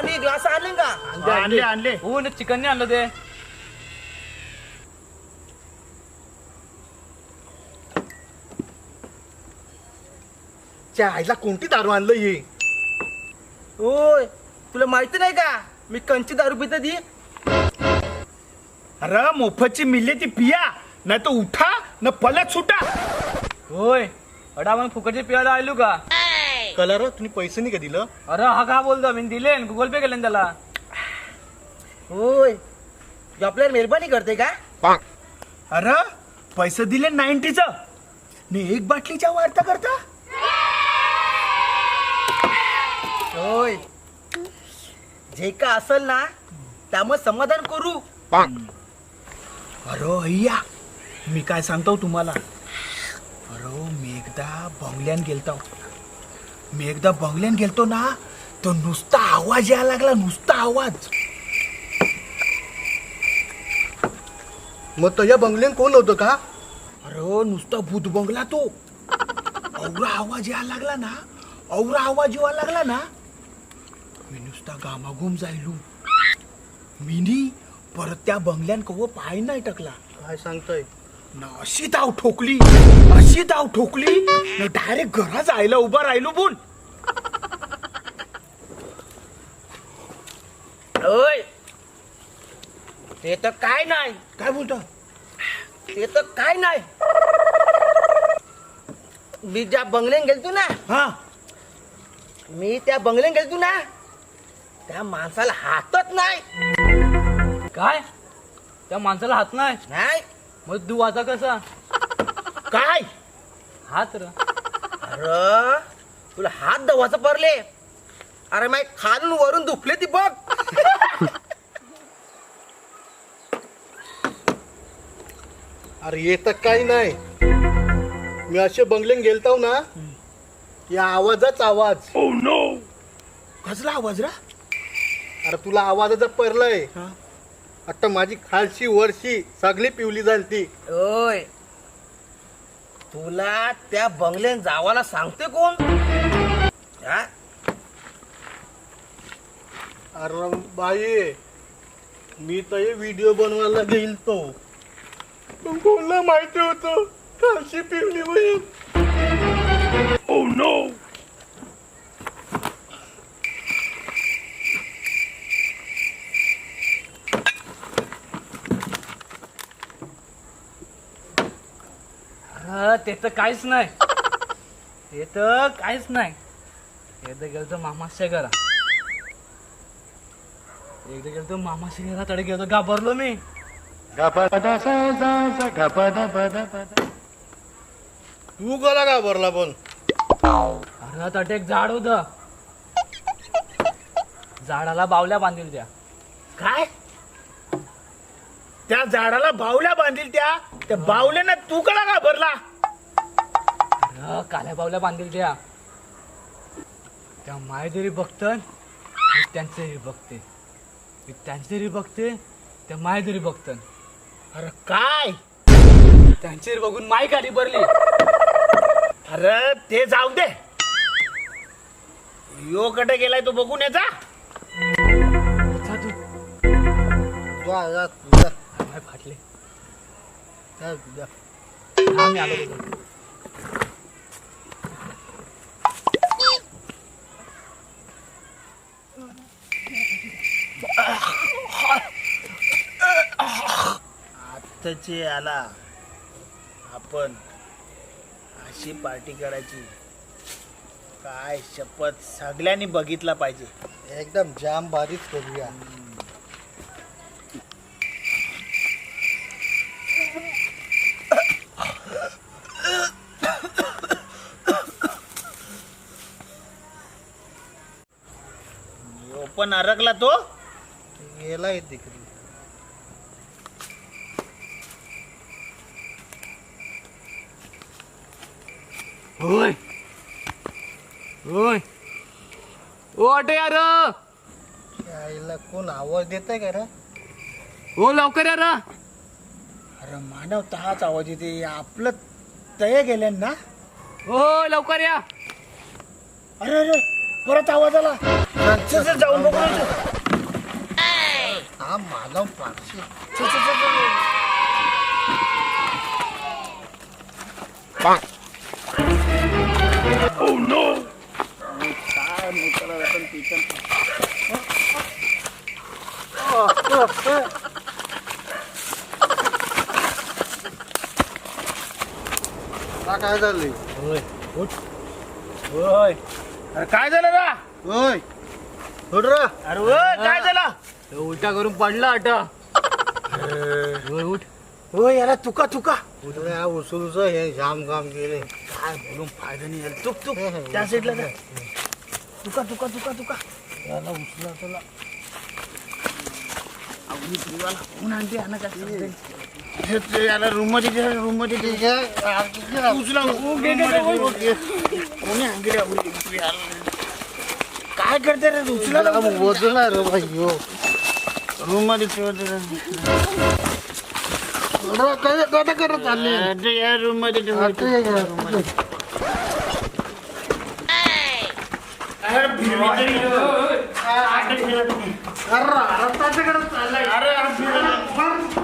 पाणी ग्लास आणले का? आणले आणले हो ना चिकन नाही आणलं ते. त्या आईला कोणती दारू आणलं ये होय तुला माहिती नाही का? मी कंची दारू पिते ती. अरे मोफतची मिल्ले ती पिया. नाही तर उठा न पलट सुटा. होय अडा मग फुकटचे पियाला आलो का? कलर तुम्ही पैसे नाही का दिलं? अरे हा का बोलतो मी दिले. गुगल पे केले ना त्याला. होय. आपल्याला मेहरबानी करते का? अरे पैसे दिले नाईन्टीच ने एक बाटलीच्या वार्ता करता. होय. जे का असेल ना त्यामुळे समाधान करू. अरे अय्या. मी काय सांगतो तुम्हाला? अरे मी एकदा बंगल्यान गेलतो. मी एकदा बंगल्यान गेलतो ना तर नुसता आवाज यायला लागला नुसता आवाज. मग तो या बंगल्यात कोण होतं का? अरे नुसता भूत बंगला तो. औरा आवाज यायला लागला ना औरा आवाज यायला लागला ना मी नुसता गामागुम जायलू. मिनी परत त्या बंगल्यान कव पाय नाही टाकला. काय सांगतोय? ना अशी धाव ठोकली. अशी धाव ठोकली. ना डायरेक्ट घरा जायला उभा राहिलो बोल. ते तर काय नाही. काय बोलतो? ते तर काय नाही. मी ज्या बंगल्यात गेलतो ना हा. मी त्या बंगल्यात गेलतो ना त्या माणसाला हातच नाही. काय? त्या माणसाला हात नाही? नाही. मग तू वाचा कसा? काय? हात र. अरे तुला हात दवाचं पडले. अरे माय खालून वरून दुखले ती बघ. अरे येत काही नाही. मी असे बंगल्यात गेलताव ना या आवाजाच आवाज. कसला आवाज रा? अरे तुला आवाजाचा परलाय हा. आता माझी खालची वरशी सगळी पिवली झाली ती ओय तुला त्या बंगल्यात जावाला सांगते कोण? हा? अरे बाई मी तर हे व्हिडिओ बनवायला गेल तो. पण कोणाला माहिती होतं खालची पिवली होईल. ते तर काहीच नाही. ते तर काहीच नाही. एकदा गेलतो मामाच्या घरा एकदा गेलतो मामाच्या घरा तडे गेलतो घाबरलो मी. तू कला का भरला पण? अरे तटे एक झाड होत. झाडाला बावल्या बांधील त्या. काय? त्या झाडाला बावल्या बांधील त्या? त्या बावल्यानं तू कला का भरला अरे काल्या बावल्या बांधील त्या. त्या मायदेरी बघतन मी त्यांचंही बघते. मी त्यांचेही बघते त्या मायदेरी बघतन. अरे काय? त्यांची बघून माय गाडी भरली. अरे ते जाऊ दे. यो कडे गेलाय तो बघून याचा जा. तू. तू. माय फाटले जा आलो आत्ताचे आला आपण अशी पार्टी करायची. काय शपथ सगळ्यांनी बघितला पाहिजे. एकदम जाम बारीक करूया. ओपन अरकला तो? गेलाय तिकडे. होय होय ओ अटे यार. आईला कोण आवाज देत आहे का रे? हो लवकर यार. अरे मानव तहाच आवाज येते आपलं तय गेल्यान ना? हो लवकर या. अरे अरे. परत आवाज आला चल, चल, जाऊन बघू ना तू. हा माझा पाचशे चल, चल, चल, चल. काय मोठा रतन किचन काय झालंय होय उठ होय अरे काय झालं रा? होय थोडं अरे ओय, काय झालं? तो उलटा करून पडला आटा उठ. हो याला तुका तुका. या उसूलचं हे जाम काम केले. काय बोलून फायदा नाही याला. तुक तुक त्या साईडला जा. तुका तुका तुका तुका. याला उचला चला अवनी तुला ऊन आणते आणा काय समजेल. हे ते याला रूम मध्ये दे रूम मध्ये दे उचला ऊ, घे, घे, घे, ऊ, घे. कोणी आणते रे, ऊ, तू याला. काय करते रे उचला ना. वजला रे भाई हो रूम मध्ये ठेवते काय काय करत चालले रे या रूम मध्ये ठेवते रूम मध्ये अरे फिरवा तरी. अरे फिरवा. अरे रस्त्याच्याकडे चाललाय. अरे अरे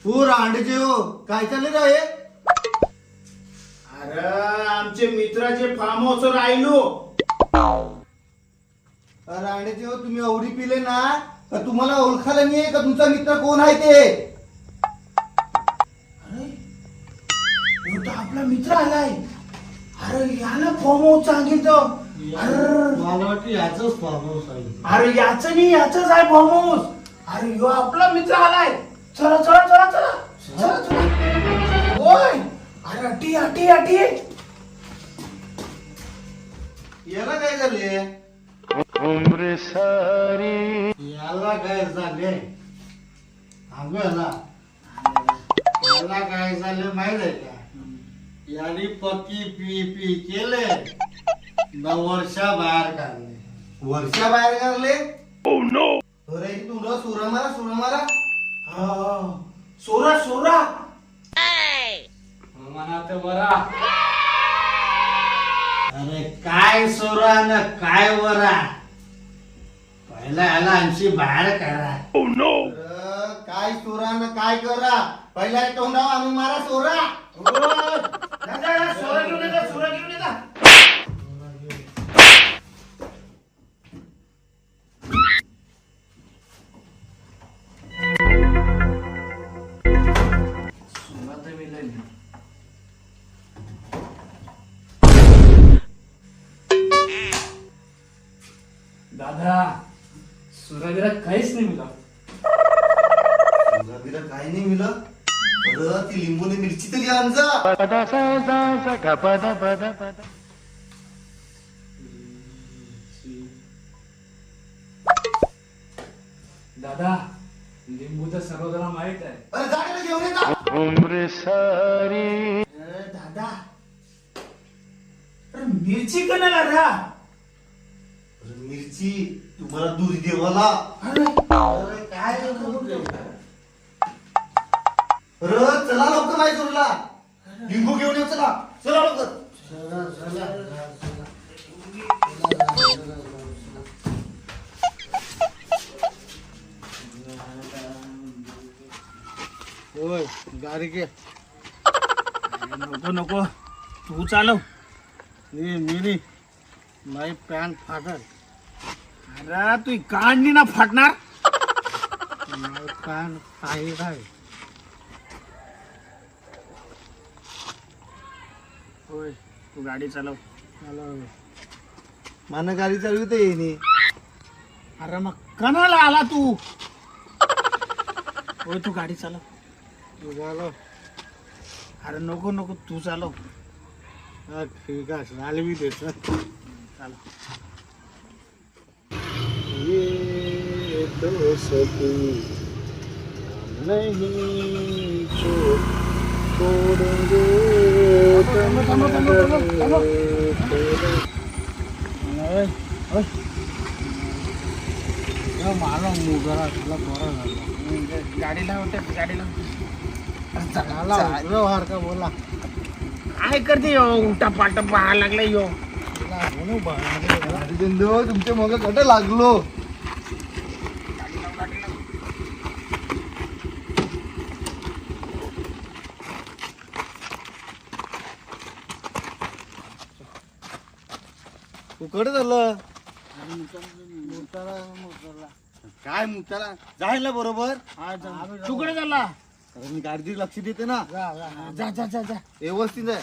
अरे अरे फिरवा. फिरवा, फिरवा, फिरवा. बोल तू, तू बोल तू. बोल रे, तू. अरे फिर तू. अरे फिर. अरे फिर. काय मोठं नाही ह्यो. घे, घे. घे. विसरू नका, विसरू नका. या मोठं नाही. विसरू नका. तू रांडचे हो काय चालले रे अरे आमचे मित्राचे फार्म हाऊस राहिलो रांडेचे हो तुम्ही अवरी पिले ना तर तुम्हाला ओळखायला नाही का तुमचा मित्र कोण आहे ते अरे ह्यो तर आपला मित्र आलाय अरे याला फॉर्म हाऊस सांगितलं अरे मला वाटतं याच फॉर्म हाऊस आहे अरे याच नाही याच आहे फॉर्म हाऊस अरे ह्यो आपला मित्र आलाय चला चला चला चला. चला चला. होय अरे अटी अटी अटी. याला काय झाले याला काय झाले अगं याला. याला काय झालं माहीत आहे का? याने पती पी पी केले न वर्षा बाहेर काढले वर्षा बाहेर काढले अरे तुला सुरा मारा सुरा मारा सोरा सोरा. तर बरा अरे काय सोरा न काय वरा? पहिला याला आमची बाहेर करा. अरे, काय सोरा न काय करा? पहिला तोंडाव आम्ही मारा सोरा. दादा सोरा घेऊन येता सोरा घेऊन येता. दादा सुरावीरा काहीच नाही मिळालं. बिरा काय नाही मिळलं. अरे ती लिंबू ने मिरची तरी आमचा. दादा लिंबू तर सर्वजण माहीत आहे. अरे जा दादा. अरे मिरची कणाला रा? मिरची तुम्हाला दूध देवाला. अरे काय अरे चला लवकर लिंबू घेऊन ये चला. चला लवकर. होय गाडी घे. नको नको. तू चालव. ए मिरी माई पॅन्ट फाटल. अरे तू काढणी ना फाटणार? पॅन्ट काही काय होय तू गाडी चालव. मला गाडी चालवते येईनी. अरे मग कणाला आला तू? होय तू गाडी चालव. तू चालव. अरे नको नको तू चालव. हा, ठीक आहे चालवी देत. चालव. ये दोस्ती नहीं छो- छोड़ेंगे मला मुगरा तुला बरं झालं गाडीला होते गाडीला व्यवहार का बोला काय करते यो उलटा पालटा पाहायला लागला यो बिंदू तुमच्या मग कट लागलो. कुकडे झालं. काय मुताला? जायला बरोबर? तुकडे झाला. कारण मी गाडीची लक्ष देते ना. जा जा. जा जा व्यवस्थित आहे.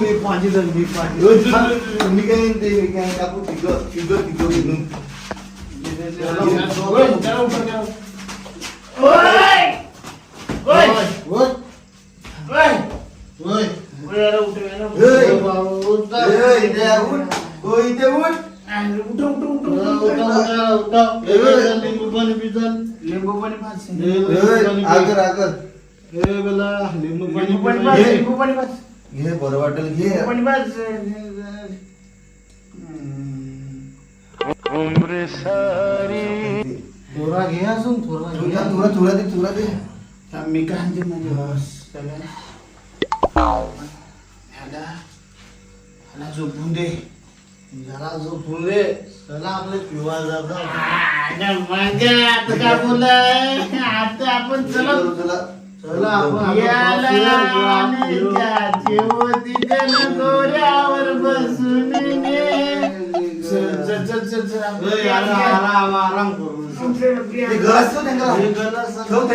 mi panjil dan mi panjil. Ni kan ni kan aku tiga tiga tiga minum. Woi, woi, woi, woi, woi. आगर आगर आगर लिंबू पाणी पाच लिंबू पाणी पाच. घे बरं वाटेल घे. लिंबू पाणी पाच थोडा घे अजून थोडा थोडा थोडा थोडा दे थोडा दे. मी काय म्हणते म्हणजे ह्याला झोपून दे. जरा जो फुले चला आपले पिवा जाता आता काय बोलाय आता आपण चला चला. गोऱ्यावर बसून आराम, आराम, करू ते गलास ठेव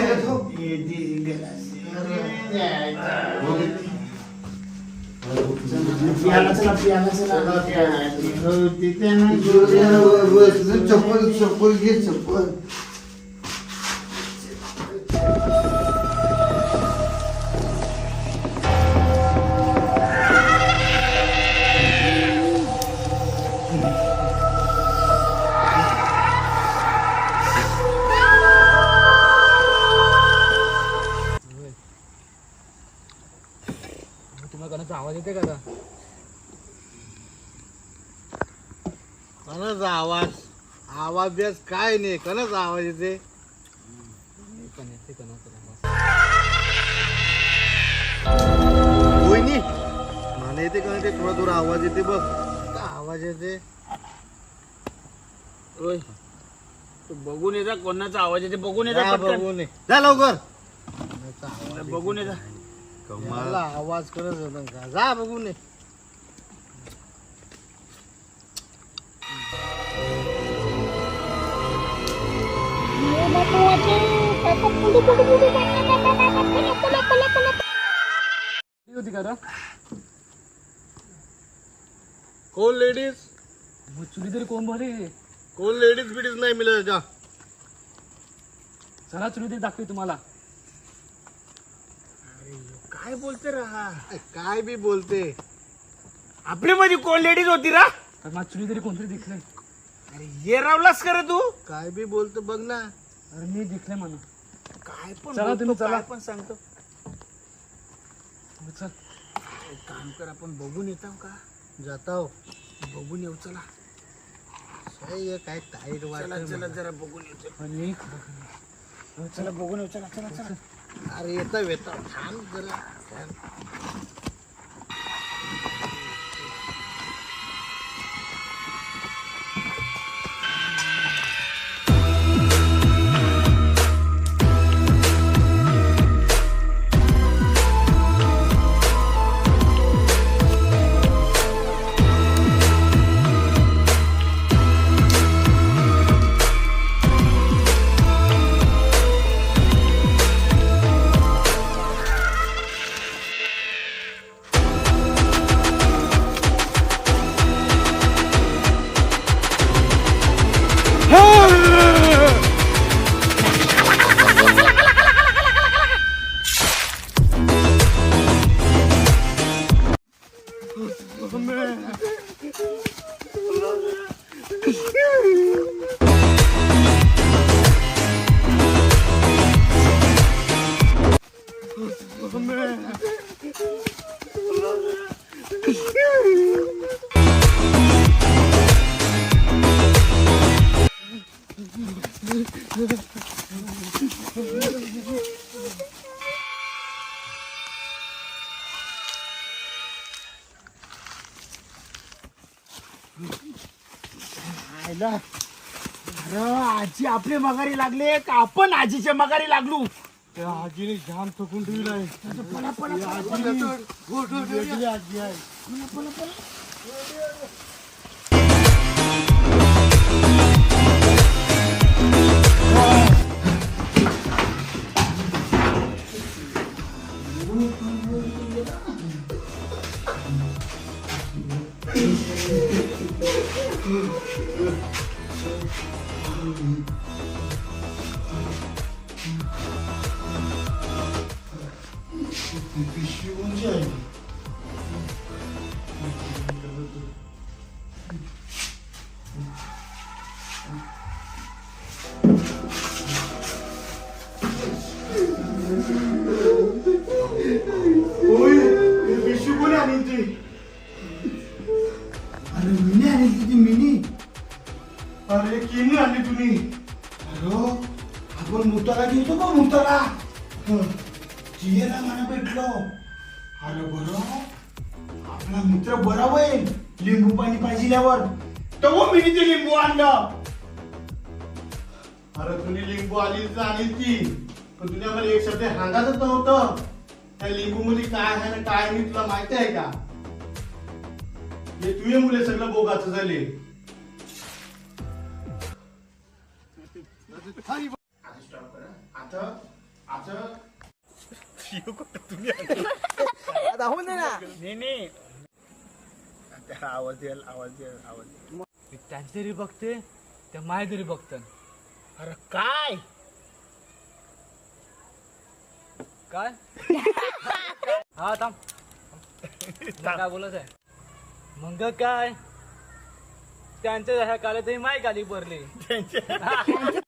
बिवाज काय नाही कोणाचा आवाज येते. होईनी मला येते का ते थोडा थोडा आवाज येते बघ का आवाज येते ओय तू बघून येजा कोणाचा आवाज येते बघून येजा पटकन. बघून. जा लवकर बघून येजा मला आवाज करत होता का जा बघून ये. होती का रे? कोण लेडीज? चुली तरी कोण भरे? कोण लेडीज बिडीज नाही मिळत जा चला चुली तरी दाखवी तुम्हाला. काय बोलते राहा काय बी बोलते. आपली मध्ये कोण लेडीज होती रा? मला चुली तरी कोणतरी दिखलंय अरे ये रावलास कर तू? काय बी बोलतो बघ ना. अरे मी दिखलंय म्हणून काय पण चला बोलतो, तुम्ही चला. काय पण सांगतो. चल. एक काम कर आपण बघून येतो का? जाताव. बघून येऊ चला. हे काय टाईट चला वाटत चला जरा बघून येऊ चला. बघून येऊ चला चला चला. अरे येता येता थांब जरा. आयला. अरे आजी आपले मगारी लागले का आपण आजीच्या मगारी लागलो? त्या आजीने जाम थकून पळा, पळा, पळा. वेगळी आजी आहे पिशवी कोणची आहे होय लिंबू पाणी पाहिजेल्यावर तो मी ते लिंबू आणलं. अरे तुम्ही लिंबू आली तर आली ती. पण तुझ्या मला एक शब्द सांगायचंच नव्हतं त्या लिंबू मध्ये काय आहे ना काय नाही तुला माहिती आहे का? हे तुझे मुले सगळं बोगाचं झाले. आता आता राहून दे ना. नाही नाही. त्याला आवाज द्याल आवाज द्याल आवाज द्याल मी त्यांची तरी बघते त्या माय तरी बघतं अरे काय? काय? हा थांब. तुला काय बोलत आहे? मग काय? त्यांच्या ह्या काळे तरी माय गाली भरली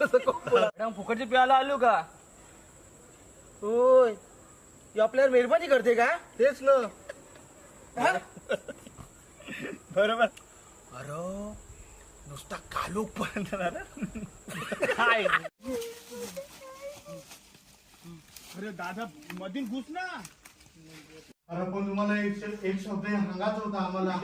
मॅडम फुकटची प्यायला आलो का? होय. ह्यो आपल्यावर मेहरबानी करते का? तेच ना. बरोबर. अरे नुसता कालोख पर्यंत. काय अरे दादा मधील घुस ना. अरे पण तुम्हाला एक एक शब्द हे सांगायचा होता आम्हाला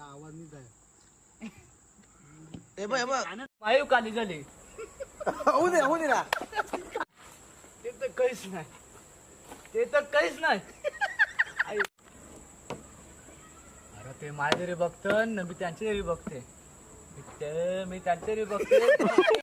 आवाज नाही जाय ए बघ बघ. मायू काली झाली होऊ दे होऊ दे ना. ते तर काहीच नाही. ते तर काहीच नाही. अरे ते माझ्या तरी बघतं ना मी त्यांच्या तरी बघते. मी ते- मी त्यांच्या तरी बघते.